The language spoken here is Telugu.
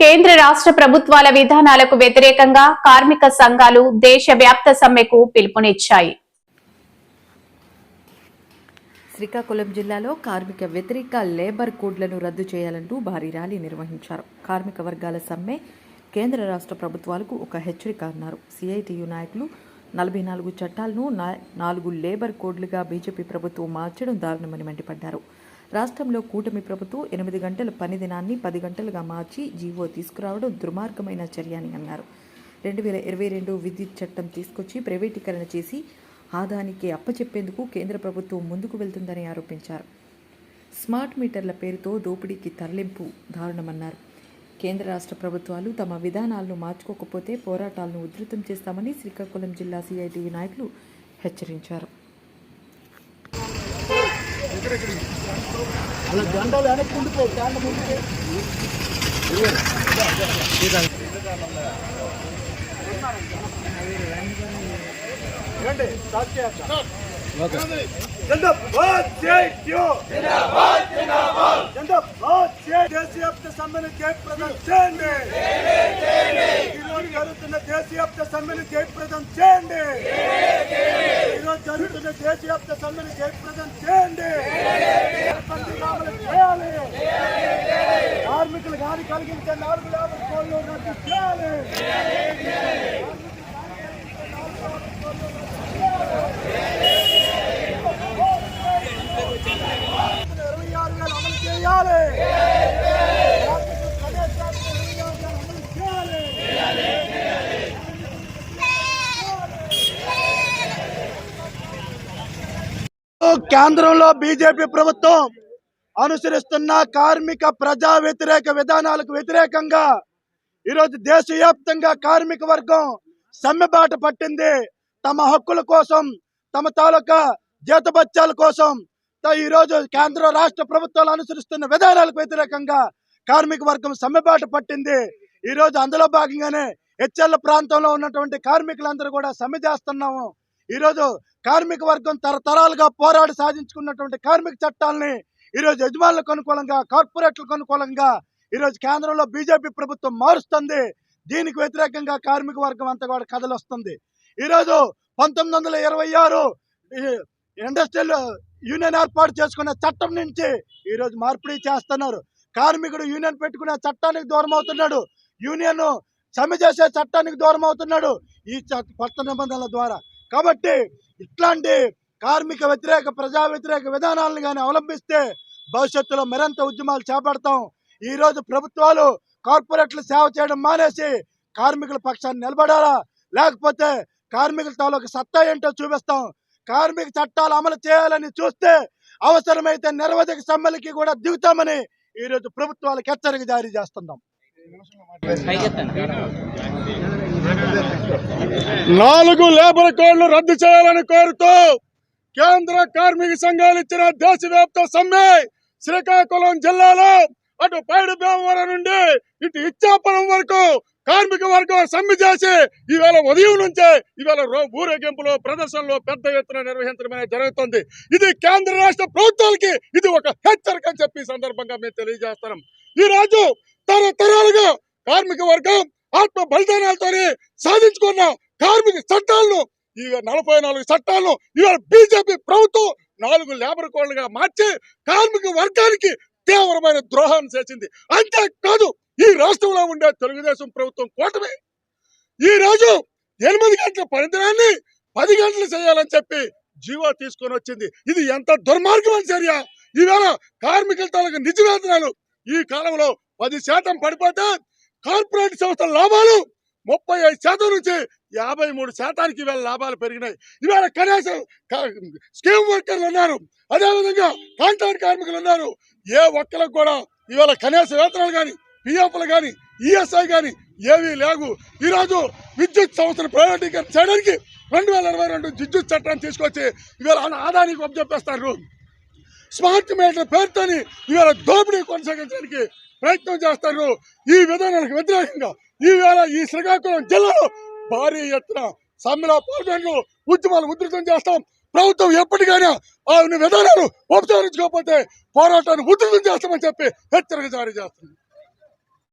కేంద్ర రాష్ట్ర ప్రభుత్వాల విధానాలకు వ్యతిరేకంగా కార్మిక సంఘాలు దేశవ్యాప్త సమ్మెకు పిలుపునిచ్చాయి. శ్రీకాకుళం జిల్లాలో కార్మిక వ్యతిరేక లేబర్ కోడ్లను రద్దు చేయాలంటూ భారీ ర్యాలీ నిర్వహించారు. కార్మిక వర్గాల సమ్మె కేంద్ర రాష్ట్ర ప్రభుత్వాలకు ఒక హెచ్చరిక అన్నారు. సిఐటియు నాయకులు నలభై నాలుగు చట్టాలను నాలుగు లేబర్ కోడ్లుగా బీజేపీ ప్రభుత్వం మార్చడం దారుణమని మండిపడ్డారు. రాష్ట్రంలో కూటమి ప్రభుత్వం ఎనిమిది గంటల పని దినాన్ని పది గంటలుగా మార్చి జీవో తీసుకురావడం దుర్మార్గమైన చర్య అని అన్నారు. రెండు వేల ఇరవై రెండు విద్యుత్ చట్టం తీసుకొచ్చి ప్రైవేటీకరణ చేసి ఆదానికి అప్పచెప్పేందుకు కేంద్ర ప్రభుత్వం ముందుకు వెళ్తుందని ఆరోపించారు. స్మార్ట్ మీటర్ల పేరుతో దోపిడీకి తరలింపు దారుణమన్నారు. కేంద్ర రాష్ట్ర ప్రభుత్వాలు తమ విధానాలను మార్చుకోకపోతే పోరాటాలను ఉధృతం చేస్తామని శ్రీకాకుళం జిల్లా సిఐటి నాయకులు హెచ్చరించారు. అలా జెండాలు వెనక్కి ఉండిపోయి జెండ ముందుకే రండి స్టార్ట్ చేయాలి సమ్మెను జయప్రదం చేయండి ఈరోజు జరుగుతున్న దేశీయాప్త సమ్మెను జయప్రదం చేయండి ఈరోజు జరుగుతున్న దేశవ్యాప్త సమ్మెను జయప్రదం చేయండి. చేయాలి. కార్మికులు కానీ కలిగించే నాలుగు యాభై కోళ్ళు రద్దు చేయాలి. ఇరవై ఆరు వేలు అమలు చేయాలి కార్మికులు కనీస ఇరవై ఆరు వేలు అమలు చేయాలి కేంద్రంలో బీజేపీ ప్రభుత్వం అనుసరిస్తున్న కార్మిక ప్రజా వ్యతిరేక విధానాలకు వ్యతిరేకంగా ఈరోజు దేశవ్యాప్తంగా కార్మిక వర్గం సమ్మెబాట పట్టింది. తమ హక్కుల కోసం తమ తాలూకా జీతబత్యాల కోసం ఈరోజు కేంద్ర రాష్ట్ర ప్రభుత్వాలు అనుసరిస్తున్న విధానాలకు వ్యతిరేకంగా కార్మిక వర్గం సమ్మెబాట పట్టింది. ఈ రోజు అందులో భాగంగానే హెచ్ఎల్ ప్రాంతంలో ఉన్నటువంటి కార్మికులందరూ కూడా సమ్మె చేస్తున్నాము. ఈరోజు కార్మిక వర్గం తరతరాలుగా పోరాడి సాధించుకున్నటువంటి కార్మిక చట్టాలని ఈరోజు యజమానులకు అనుకూలంగా కార్పొరేట్లకు అనుకూలంగా ఈరోజు కేంద్రంలో బీజేపీ ప్రభుత్వం మారుస్తుంది. దీనికి వ్యతిరేకంగా కార్మిక వర్గం అంతా కూడా కథలు వస్తుంది పంతొమ్మిది వందల ఇరవై ఆరు ఇండస్ట్రియల్ యూనియన్ ఏర్పాటు చేసుకున్న చట్టం నుంచి ఈరోజు మార్పిడి చేస్తున్నారు. కార్మికుడు యూనియన్ పెట్టుకునే చట్టానికి దూరం అవుతున్నాడు యూనియన్ సమ్మె చేసే చట్టానికి దూరం అవుతున్నాడు ఈ చట్ట- కొత్త నిబంధనల ద్వారా కాబట్టి ఇట్లాంటి కార్మిక వ్యతిరేక ప్రజా వ్యతిరేక విధానాలను కానీ అవలంబిస్తే భవిష్యత్తులో మరింత ఉద్యమాలు చేపడతాం. ఈ రోజు ప్రభుత్వాలు కార్పొరేట్లు సేవ చేయడం మానేసి కార్మికుల పక్షాన్ని నిలబడాలా? లేకపోతే కార్మికుల తాలూకు సత్తా ఏంటో చూపిస్తాం. కార్మిక చట్టాలు అమలు చేయాలని చూస్తే అవసరమైతే నిరవధిక సమ్మెలకి కూడా దిగుతామని ఈ రోజు ప్రభుత్వాలకు హెచ్చరిక జారీ చేస్తున్నాం. నాలుగు లేబర్ కోడ్లు రద్దు చేయాలని కోరుతూ కేంద్ర కార్మిక సంఘాలు ఇచ్చిన దేశవ్యాప్త సమ్మె శ్రీకాకుళం జిల్లాలో అటు పైడు భీమవరం నుండి ఇటు ఇచ్చాపురం వరకు కార్మిక వర్గం సమ్మె చేసి ఈవేళ ఉదయం నుంచే ఈవేళ రో- ఊరేగింపులో ప్రదర్శనలో పెద్ద ఎత్తున నిర్వహించడం అనేది జరుగుతుంది. ఇది కేంద్ర రాష్ట్ర ప్రభుత్వాలకి ఇది ఒక హెచ్చరిక అని చెప్పి సందర్భంగా మేము తెలియజేస్తున్నాం. ఈ రోజు తరతరాలుగా కార్మిక వర్గం ఆత్మ బలిదానాలతోనే సాధించుకున్న కార్మిక చట్టాలను ఈ నలభై నాలుగు చట్టాలను ఇవాళ బీజేపీ ప్రభుత్వం నాలుగు లేబర్ కోడ్లుగా మార్చి కార్మిక వర్గానికి తీవ్రమైన ద్రోహాన్ని చేసింది. అంతేకాదు ఈ రాష్ట్రంలో ఉండే తెలుగుదేశం ప్రభుత్వం కూటమి. ఈ రోజు ఎనిమిది గంటల పనిదినాన్ని పది గంటలు చేయాలని చెప్పి జీవో తీసుకొని వచ్చింది. ఇది ఎంత దుర్మార్గమైన చర్య! ఈవేళ కార్మికుల తాలూకు నిజ ఈ కాలంలో పది శాతం పడిపోతే కార్పొరేట్ సంస్థల లాభాలు ముప్పై ఐదు శాతం నుంచి యాభై మూడు శాతానికి ఇవాళ లాభాలు పెరిగినాయి. ఇవాళ కనీసం స్కీమ్ వర్కర్లు ఉన్నారు. అదేవిధంగా కాంట్రాక్ట్ కార్మికులు ఉన్నారు. ఏ ఒక్కరికి కూడా ఇవాళ కనీస వేతనాలు కానీ పిఎఫ్లు కానీ ఈఎస్ఐ కానీ ఏవీ లేవు. ఈరోజు విద్యుత్ సంస్థను ప్రైవేటీకరణ చేయడానికి రెండు వేల ఇరవై రెండు విద్యుత్ చట్టాన్ని తీసుకొచ్చి ఇవాళ ఆదానికి ఒప్పచెప్పేస్తారు. స్మార్ట్ మీటర్ పేరుతోని ఇవాళ దోపిడీ కొనసాగించడానికి ప్రయత్నం చేస్తారు. ఈ విధానానికి వ్యతిరేకంగా ఈవేళ ఈ శ్రీకాకుళం జిల్లాలో భారీ ఎత్తున సమ్మెలో పాల్గొనలు ఉద్యమాలు ఉధృతం చేస్తాం. ప్రభుత్వం ఎప్పటికైనా ఆయన విధానాలు ఉపసంహరించుకోకపోతే పోరాటాన్ని ఉధృతం చేస్తామని చెప్పి హెచ్చరిక జారీ చేస్తుంది